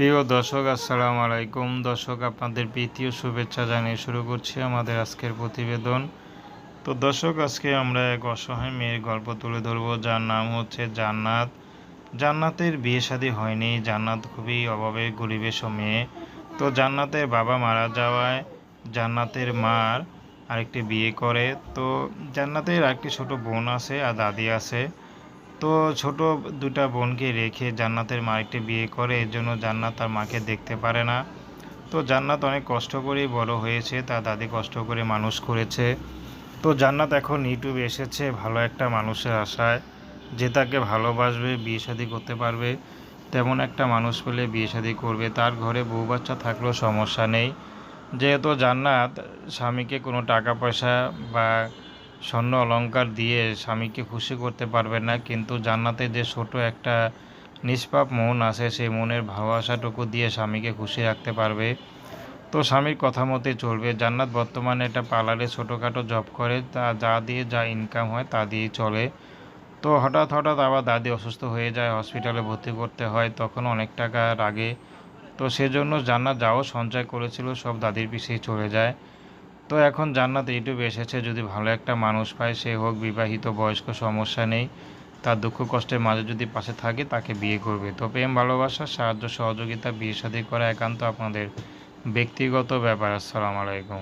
প্রিয় দর্শক, আসসালামু আলাইকুম। দর্শক, আপনাদের প্রীতীয় শুভেচ্ছা জানিয়ে শুরু করছি আমাদের আজকের প্রতিবেদন। তো দর্শক, আজকে আমরা এক অসহায় মেয়ের গল্প তুলে ধরবো। যার নাম হচ্ছে জান্নাত। জান্নাতের বিয়ে শাদী হয়নি। জান্নাত খুবই অভাবে গরিবের মেয়ে। তো জান্নাতের বাবা মারা যাওয়ায় জান্নাতের মার আরেকটি বিয়ে করে। তো জান্নাতের আরেকটি ছোট বোন আছে আর দাদি আছে। তো ছোট দুটা বোনকে রেখে জান্নাতের মা একটি বিয়ে করে, এর জন্য জান্নাত তার মাকে দেখতে পারে না। তো জান্নাত অনেক কষ্ট করেই বড় হয়েছে, তার দাদি কষ্ট করে মানুষ করেছে। তো জান্নাত এখন ইউটিউবে এসেছে ভালো একটা মানুষের আশায়, যে তাকে ভালোবাসবে, বিয়ে শাদি করতে পারবে। তেমন একটা মানুষ পেলে বিয়ে শাদি করবে। তার ঘরে বউ বাচ্চা থাকলেও সমস্যা নেই। যেহেতু জান্নাত স্বামীকে কোনো টাকা পয়সা বা স্বর্ণ অলঙ্কার দিয়ে স্বামীকে খুশি করতে পারবে না, কিন্তু জান্নাতে যে ছোট একটা নিষ্পাপ মন আছে, সেই মনের ভালোবাসাটুকু দিয়ে স্বামীকে খুশি রাখতে পারবে। তো স্বামীর কথা মতে চলবে। জান্নাত বর্তমানে একটা পার্লারে ছোটোখাটো জব করে, তা যা দিয়ে যা ইনকাম হয় তা দিয়েই চলে। তো হঠাৎ হঠাৎ আবার দাদি অসুস্থ হয়ে যায়, হসপিটালে ভর্তি করতে হয়, তখন অনেক টাকা লাগে তো সেজন্য জান্নাত যাও সঞ্চয় করেছিল, সব দাদির পিছিয়ে চলে যায়। তো এখন জান্নাত ইউটিউবে এসেছে, যদি ভালো একটা মানুষ পায়, সে হোক বিবাহিত, বয়স্ক, সমস্যা নেই। তার দুঃখ কষ্টের মাঝে যদি পাশে থাকে, তাকে বিয়ে করবে। তো প্রেম, ভালোবাসা, সাহায্য, সহযোগিতা, বিয়ে শাদী করা একান্ত আপনাদের ব্যক্তিগত ব্যাপার। আসসালামু আলাইকুম।